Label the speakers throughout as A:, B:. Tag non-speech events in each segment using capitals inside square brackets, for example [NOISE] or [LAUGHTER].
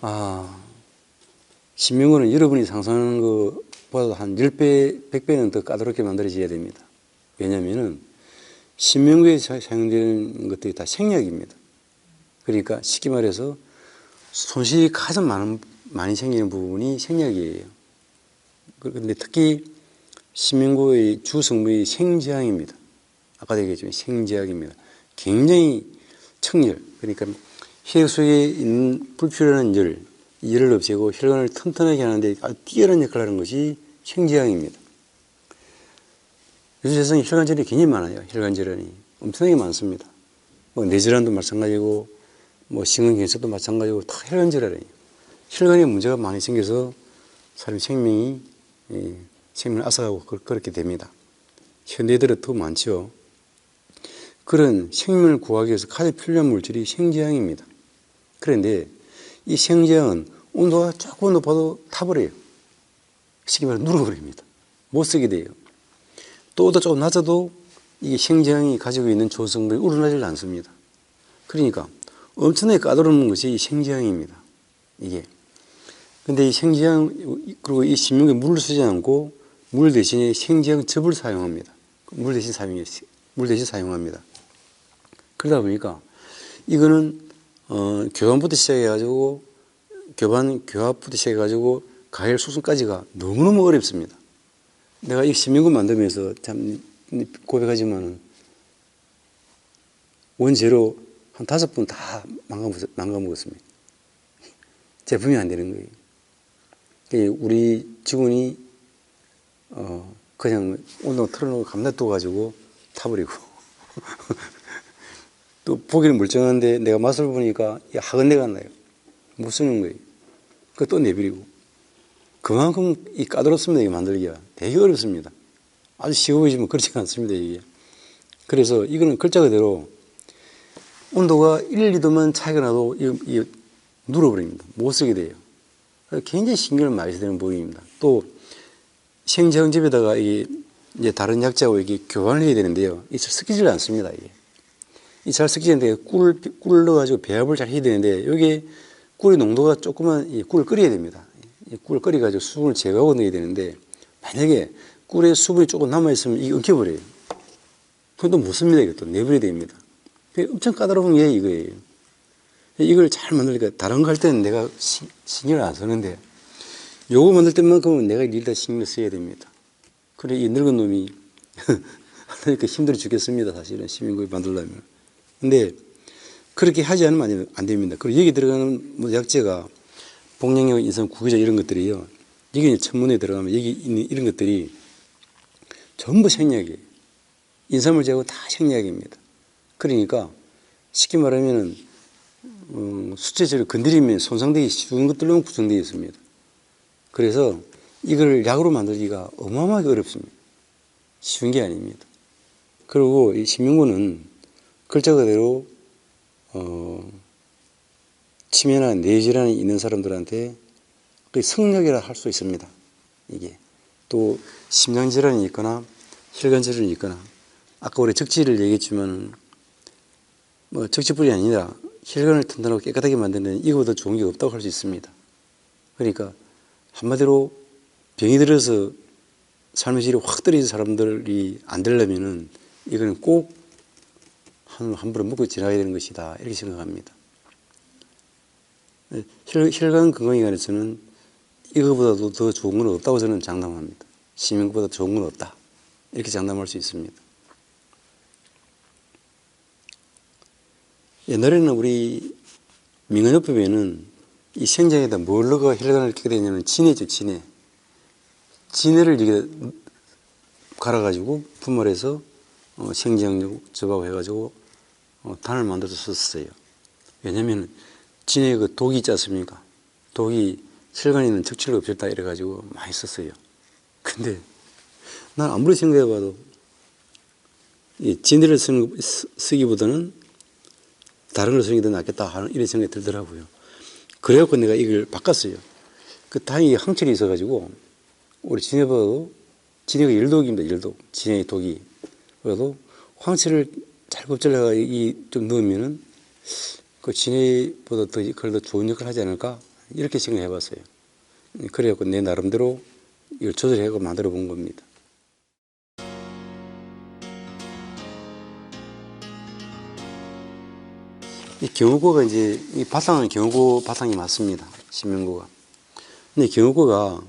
A: 아, 신명고는 여러분이 상상하는 것보다 한 10배, 100배는 더 까다롭게 만들어져야 됩니다. 왜냐면은 신명고에 사- 사용되는 것들이 다 생략입니다. 그러니까 쉽게 말해서 손실이 가장 많은, 많이 생기는 부분이 생략이에요. 그런데 특히 신명고의 주 성분이 생지향입니다. 아까도 얘기했지만 생지향입니다. 굉장히 청열, 그러니까 혈액 속에 있는 불필요한 열, 이 열을 없애고 혈관을 튼튼하게 하는데 아주 뛰어난 역할을 하는 것이 생지향입니다. 요즘 세상에 혈관 질환이 굉장히 많아요. 혈관 질환이 엄청나게 많습니다. 뭐 뇌질환도 마찬가지고 뭐 심근경색도 마찬가지고 다 혈관 질환이에요. 혈관에 문제가 많이 생겨서 사람 생명이 예, 생명을 앗아가고 그- 그렇게 됩니다. 현대들은 더 많죠. 그런 생명을 구하기 위해서 가장 필요한 물질이 생지향입니다. 그런데 이 생지향은 온도가 조금 높아도 타버려요. 쉽게 말해 누르버립니다. 못 쓰게 돼요. 또 온도 조금 낮아도 이게 생지향이 가지고 있는 조성물이 우러나질 않습니다. 그러니까 엄청나게 까다로운 것이 이 생지향입니다. 이게. 근데 이 생지향, 그리고 이 신명에 물을 쓰지 않고 물 대신에 생지향 즙을 사용합니다. 물 대신 사용해, 물 대신 사용합니다. 그러다 보니까 이거는 어, 교환부터 시작해가지고 교반 교합부터 시작해가지고 가열 숙성까지가 너무너무 어렵습니다. 내가 이 신명군 만들면서 참 고백하지만은 원재료 한 다섯 번 다 망가먹었습니다. 제품이 안 되는 거예요. 그 우리 직원이 어 그냥 온도 틀어놓고 감놔둬 가지고 타버리고 [LAUGHS] 또 보기는 멀쩡한데 내가 맛을 보니까 이 학은내가 나요. 못 쓰는 거예요. 그또 내버리고 그만큼 이 까다롭습니다. 이 만들기가 되게 어렵습니다. 아주 쉬워 보이지만 그렇지가 않습니다. 이게 그래서 이거는 글자 그대로 온도가 1, 2도만 차이가 나도 이, 이 눌어버립니다. 못 쓰게 돼요. 굉장히 신경을 많이 써야 되는 부분입니다. 또 생지향집에다가 이 이제 다른 약재하고 이게 교환을 해야 되는데요. 이잘 섞이질 않습니다. 이게 이 잘 섞이는데 꿀 꿀을 넣어가지고 배합을 잘 해야 되는데 여기 꿀의 농도가 조금만 이 꿀을 끓여야 됩니다. 이 꿀을 끓여가지고 수분을 제거하고 넣어야 되는데 만약에 꿀에 수분이 조금 남아 있으면 이게 엉켜버려요. 그건 또못 씁니다. 이것도 내버려야 됩니다. 엄청 까다로운 게 이거예요. 이걸 잘 만들니까 다른 거 할 때는 내가 시, 신경을 안 쓰는데 요거 만들 때만큼은 내가 일다 신경을 써야 됩니다. 그래 이 늙은 놈이 [LAUGHS] 그러니까 힘들어 죽겠습니다. 사실은 시민국이 만들려면. 근데 그렇게 하지 않으면 안, 안 됩니다. 그리고 여기 들어가는 뭐 약재가 복령용 인삼 구기자 이런 것들이요. 이제 천문에 들어가면 여기 있는 이런 것들이 전부 생략이에요. 인삼을 제하고 다 생략입니다. 그러니까 쉽게 말하면은 음, 수치체를 건드리면 손상되기 쉬운 것들로만 구성되어 있습니다. 그래서 이걸 약으로 만들기가 어마어마하게 어렵습니다. 쉬운 게 아닙니다. 그리고 이 신명고는 글자 그대로 어, 치매나 뇌질환이 있는 사람들한테 그 성력이라 할 수 있습니다. 이게 또 심장 질환이 있거나 혈관 질환이 있거나 아까 우리 적지를 얘기했지만 뭐 적지뿐이 아니라 혈관을 튼튼하고 깨끗하게 만드는 이거보다 좋은 게 없다고 할 수 있습니다. 그러니까 한마디로 병이 들어서 삶의 질이 확 떨어진 사람들이 안 되려면은 이거는 꼭 한, 한 번은 먹고 지나가야 되는 것이다. 이렇게 생각합니다. 혈관 건강에 관해서는 이거보다도 더 좋은 건 없다고 저는 장담합니다. 시민보다 좋은 건 없다. 이렇게 장담할 수 있습니다. 옛날에는 우리 민간요법에는 이 생장에다 뭘 넣어 혈관을 끼게 되냐면 진해죠, 진해. 진해를 이게 갈아가지고 분말해서 어, 생장접하고 해가지고 어, 단을 만들어서 썼어요. 왜냐면 진해 그 독이 있지 않습니까? 독이 혈관에 있는 적치를 없앴다 이래가지고 많이 썼어요. 근데 난 아무리 생각해봐도 이 진해를 쓰는, 쓰- 쓰기보다는 다른 걸 쓰는 게 더 낫겠다 하는 이런 생각이 들더라고요. 그래갖고 내가 이걸 바꿨어요. 그 다행히 항철이 있어가지고 우리 진해봐도 진해가 일독입니다. 일독. 진해의 독이. 그래도 황철을 잘 법절해가 이 좀 넣으면은 그 진해보다 더 그래도 좋은 역할을 하지 않을까 이렇게 생각해 봤어요. 그래갖고 내 나름대로 이걸 조절해서 만들어 본 겁니다. 이 경우고가 이제 이 바탕은 경우고 바탕이 맞습니다. 신명고가. 근데 경우고가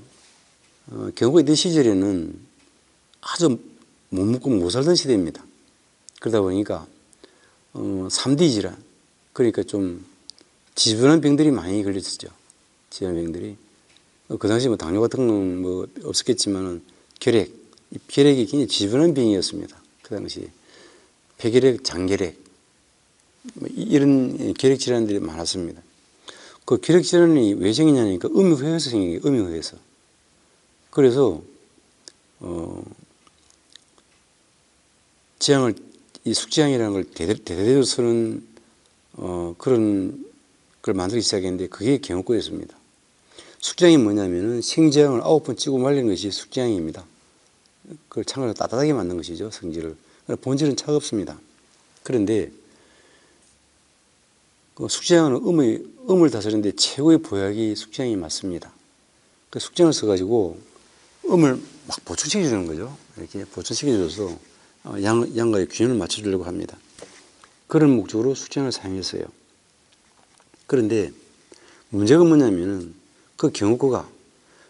A: 어, 경우고 있던 시절에는 아주 못 먹고 못 살던 시대입니다. 그러다 보니까 어, 3D 질환 그러니까 좀 지저분한 병들이 많이 걸렸었죠. 지저분한 병들이 어, 그 당시 뭐 당뇨 같은 건 뭐 없었겠지만은 결핵 이 결핵이 굉장히 지저분한 병이었습니다. 그 당시 폐결핵, 장결핵 뭐 이- 이런 결핵 질환들이 많았습니다. 그 결핵 질환이 왜 생기냐니까 음흉회에서 생긴 게 음흉회에서. 그래서 어 지향을 이 숙지향이라는 걸 대대, 대대로 쓰는 어 그런 걸 만들기 시작했는데 그게 경옥고였습니다. 숙지향이 뭐냐면은 생지향을 아홉 번 찌고 말린 것이 숙지향입니다. 그걸 창을 따뜻하게 만든 것이죠 성질을. 본질은 차갑습니다. 그런데 그 숙지향은 음의 음을 다스리는데 최고의 보약이 숙지향이 맞습니다. 그 숙지향을 써가지고 음을 막 보충시켜 주는 거죠. 이렇게 보충시켜 줘서 어, 양, 양과의 균형을 맞춰주려고 합니다. 그런 목적으로 숙지향을 사용했어요. 그런데 문제가 뭐냐면은 그 경우고가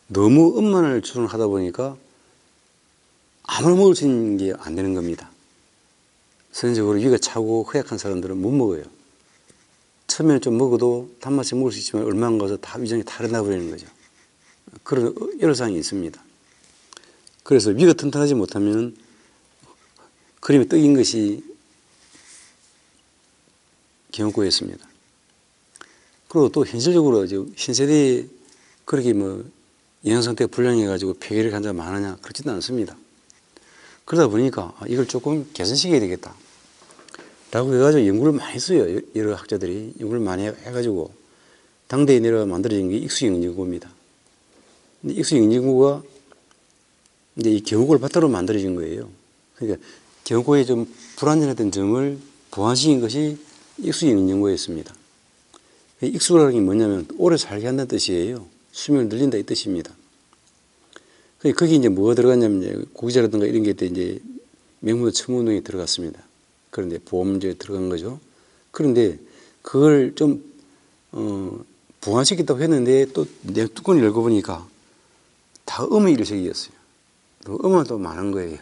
A: 너무 음만을 추론하다 보니까 아무나 먹을 수 있는 게 안 되는 겁니다. 선적으로 위가 차고 허약한 사람들은 못 먹어요. 처음에는 좀 먹어도 단맛이 먹을 수 있지만 얼마 안 가서 다 위장이 탈어나 버리는 거죠. 그런 여러 사항이 있습니다. 그래서 위가 튼튼하지 못하면 그림이 떡인 것이 경고였습니다. 그리고 또 현실적으로 신세대에 그렇게 뭐 영양 상태가 불량해가지고 폐결핵 환자가 많으냐 그렇지도 않습니다. 그러다 보니까 아, 이걸 조금 개선시켜야 되겠다. 라고 해가지고 연구를 많이 했어요. 여러 학자들이 연구를 많이 해- 해가지고 당대에 내려 만들어진 게 익수영진구입니다. 근데 익수영진구가 이제 이 경고를 바탕으로 만들어진 거예요. 그러니까 경고에 좀 불안전했던 점을 보완시킨 것이 익수영진구였습니다. 익수라는 게 뭐냐면 오래 살게 한다는 뜻이에요. 수명을 늘린다 이 뜻입니다. 그 거기 이제 뭐가 들어갔냐면 고기자라든가 이런 게 이제 명문도 첨운동에 들어갔습니다. 그런데 보험제에 들어간 거죠. 그런데 그걸 좀 어, 보완시켰다고 했는데 또 내 뚜껑을 열고 보니까 다 음의 일색이었어요. 또 많은 거예요.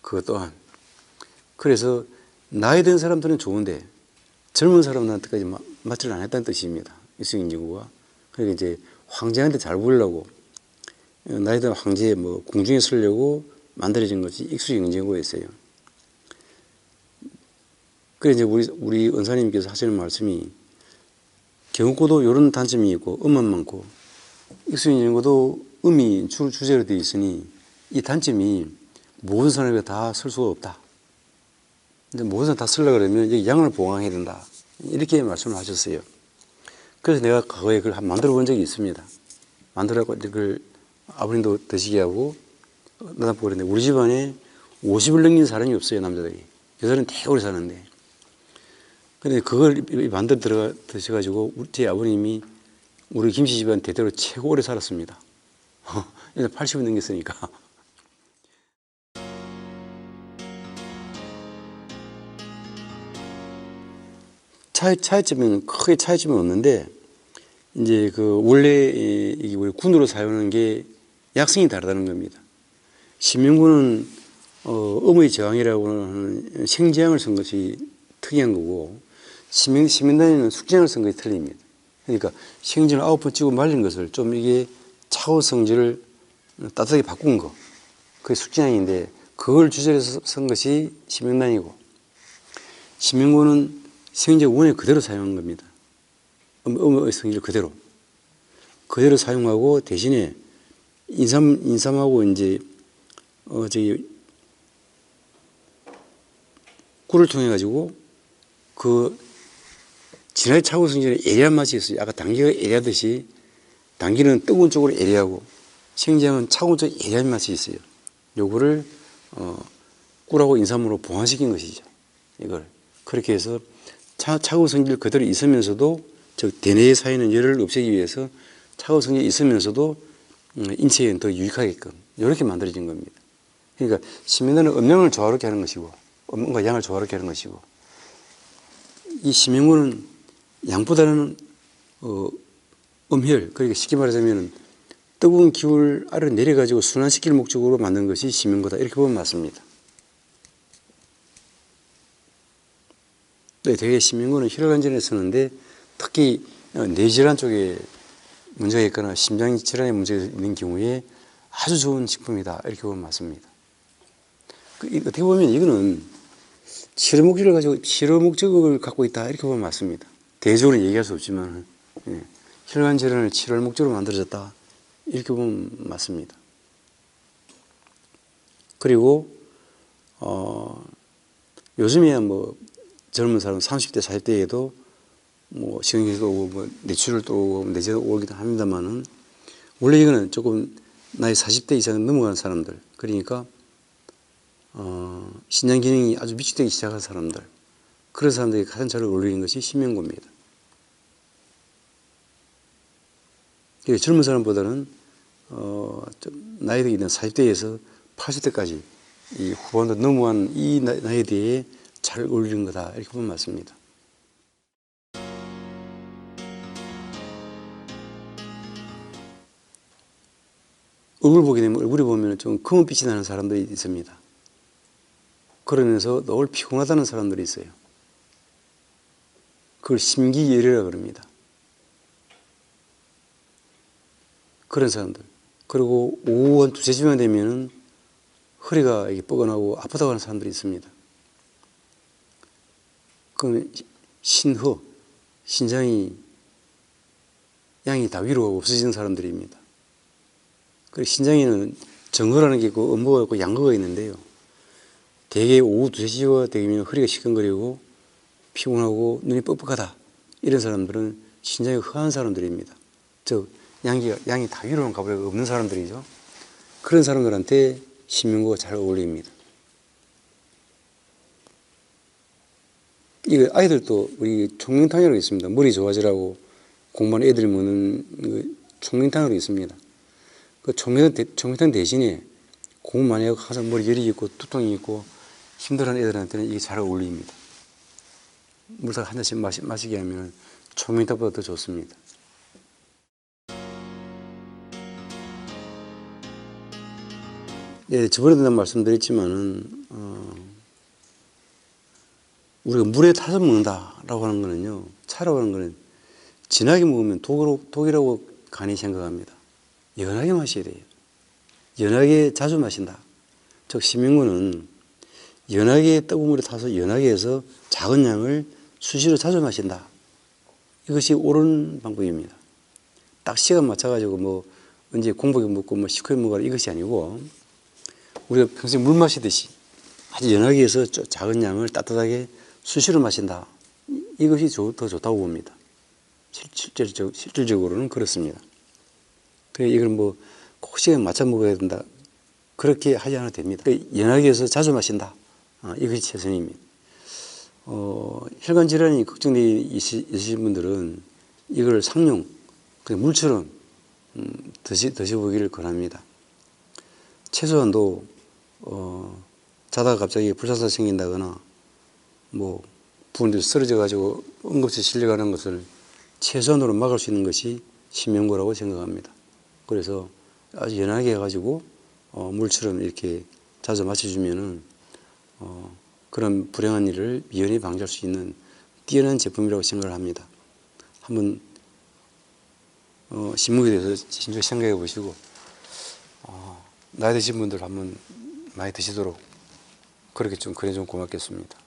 A: 그것 또한. 그래서 나이 든 사람들은 좋은데 젊은 사람한테까지 마- 맞지를 않았다는 뜻입니다. 이승인지구가. 그러니까 이제 황제한테 잘 보이려고 어, 나이 든 황제의 뭐 궁중에 쓰려고 만들어진 것이 익수영진구였어요. 그래 이제 우리 우리 은사님께서 하시는 말씀이 경고도 이런 단점이 있고 음만 많고 익수영진구도 음이 주, 주제로 되어 있으니 이 단점이 모든 사람에게 다 쓸 수가 없다. 근데 모든 다 쓰려고 그러면 여기 양을 보강해야 된다. 이렇게 말씀을 하셨어요. 그래서 내가 과거에 그걸 한 만들어 본 적이 있습니다. 만들어갖고 이제 그걸 아버님도 드시게 하고 나다보고 그랬는데 우리 집안에 50을 넘긴 사람이 없어요, 남자들이. 여자는 되게 오래 사는데. 근데 그걸 만들어 들어가 드셔가지고 제 아버님이 우리 김씨 집안 대대로 최고 오래 살았습니다. [LAUGHS] 이제 80을 넘겼으니까. 차이, 차이점은 크게 차이점은 없는데 이제 그 원래 이- 이게 군으로 사용하는 게 약성이 다르다는 겁니다. 신명군은 어, 음의 저항이라고 하는 생지향을 쓴 것이 특이한 거고 시민 시민단위는 숙지향을 쓴 것이 틀립니다. 그러니까 생지를 아홉 번 찍고 말린 것을 좀 이게 차후 성질을 따뜻하게 바꾼 거 그게 숙지향인데 그걸 주제로 쓴 것이 시민단이고 시민군 은 생제 원에 그대로 사용한 겁니다. 음, 음의 성질 그대로. 그대로 사용하고 대신에 인삼, 인삼하고 이제, 어, 저기, 꿀을 통해가지고 그 진화의 차고 성질에 예리한 맛이 있어요. 아까 당기가 예리하듯이 당기는 뜨거운 쪽으로 예리하고 생장은 차가운 쪽에 예리한 맛이 있어요. 요거를, 어, 꿀하고 인삼으로 보완시킨 것이죠. 이걸. 그렇게 해서 차, 차가운 성질 그대로 있으면서도 즉 대뇌에 쌓이는 열을 없애기 위해서 차가운 성질이 있으면서도 음, 인체에 더 유익하게끔 이렇게 만들어진 겁니다. 그러니까 시민들은 음량을 조화롭게 하는 것이고 음과 양을 조화롭게 하는 것이고 이 심형구는 양보다는 어, 음혈 그러니까 쉽게 말하자면 뜨거운 기울 아래로 내려가지고 순환시킬 목적으로 만든 것이 심형구다 이렇게 보면 맞습니다. 네, 대개 심형구는 혈관질환에 쓰는데 특히 어, 뇌질환 쪽에 문제가 있거나 심장 질환에 문제가 있는 경우에 아주 좋은 식품이다 이렇게 보면 맞습니다. 그, 이- 어떻게 보면 이거는 치료 목적을 가지고 치료 목적을 갖고 있다 이렇게 보면 맞습니다. 대적으로 얘기할 수 없지만 예. 혈관 질환을 치료할 목적으로 만들어졌다 이렇게 보면 맞습니다. 그리고 어, 요즘에야 뭐 젊은 사람 30대 40대에도 뭐 시경기도 오고 뭐 뇌출혈도 오고 뇌재도 오기도 합니다만은 원래 이거는 조금 나이 40대 이상 넘어가는 사람들 그러니까 어, 신장 기능이 아주 미축되기 시작한 사람들 그런 사람들이 가장 잘 어울리는 것이 심형고입니다. 그러니까 젊은 사람보다는 어, 좀 나이가 있는 40대에서 80대까지 이 후반도 넘어간 이 나- 나이대에 잘 어울리는 거다 이렇게 보면 맞습니다. 얼굴 보게 되면 얼굴이 보면 좀 검은 빛이 나는 사람들이 있습니다. 그러면서 늘 피곤하다는 사람들이 있어요. 그걸 심기열이라 그럽니다. 그런 사람들. 그리고 오후 한 두세 시만 되면은 허리가 이게 뻐근하고 아프다고 하는 사람들이 있습니다. 그러면 신허, 신장이 양이 다 위로 없어지는 사람들입니다. 그리고 신장에는 정허라는 게 있고 음부가 있고 양허가 있는데요. 대개 오후 2시가 되면 허리가 시큰거리고 피곤하고 눈이 뻑뻑하다. 이런 사람들은 신장이 허한 사람들입니다. 즉 양이, 양이 다 위로는 가버리고 없는 사람들이죠. 그런 사람들한테 신명구가 잘 어울립니다. 이거 아이들도 우리 총명탕이라고 있습니다. 머리 좋아지라고 공부하는 애들이 먹는 그 총명탕으로 있습니다. 그 총명, 총명탕 대신에 공부 많이 하고 가서 머리 열이 있고 두통이 있고 힘들어하는 애들한테는 이게 잘 어울립니다. 물살 한 잔씩 마시, 마시게 하면 총명탕보다 더 좋습니다. 예, 저번에도 말씀드렸지만은, 어, 우리가 물에 타서 먹는다라고 하는 거는요, 차라고 하는 거는 진하게 먹으면 독으로, 독이라고 간이 생각합니다. 연하게 마셔야 돼요. 연하게 자주 마신다. 즉, 심형구는 연하게 뜨거운 물에 타서 연하게 해서 작은 양을 수시로 자주 마신다. 이것이 옳은 방법입니다. 딱 시간 맞춰가지고 뭐 언제 공복에 먹고 뭐 식후에 먹어라 이것이 아니고 우리가 평소에 물 마시듯이 아주 연하게 해서 저- 작은 양을 따뜻하게 수시로 마신다. 이- 이것이 좋- 더 좋다고 봅니다. 실- 실질적, 실질적으로는 그렇습니다. 그래 이걸 뭐 꼭 시간 맞춰 먹어야 된다. 그렇게 하지 않아도 됩니다. 그 연하게 해서 자주 마신다. 아, 이것이 최선입니다. 어, 혈관 질환이 걱정되어 있으신 분들은 이걸 상용, 그냥 물처럼 음, 드시, 드셔보기를 권합니다. 최소한도 어, 자다가 갑자기 불사사 생긴다거나 뭐 부은데 쓰러져 가지고 응급실 실려가는 것을 최소한으로 막을 수 있는 것이 심형고라고 생각합니다. 그래서 아주 연하게 해가지고 어, 물처럼 이렇게 자주 마셔주면은 어, 그런 불행한 일을 미연히 방지할 수 있는 뛰어난 제품이라고 생각을 합니다. 한번 어, 신문에 대해서 진짜 생각해 보시고 어, 나이 드신 분들 한번 많이 드시도록 그렇게 좀 그래 좀 고맙겠습니다.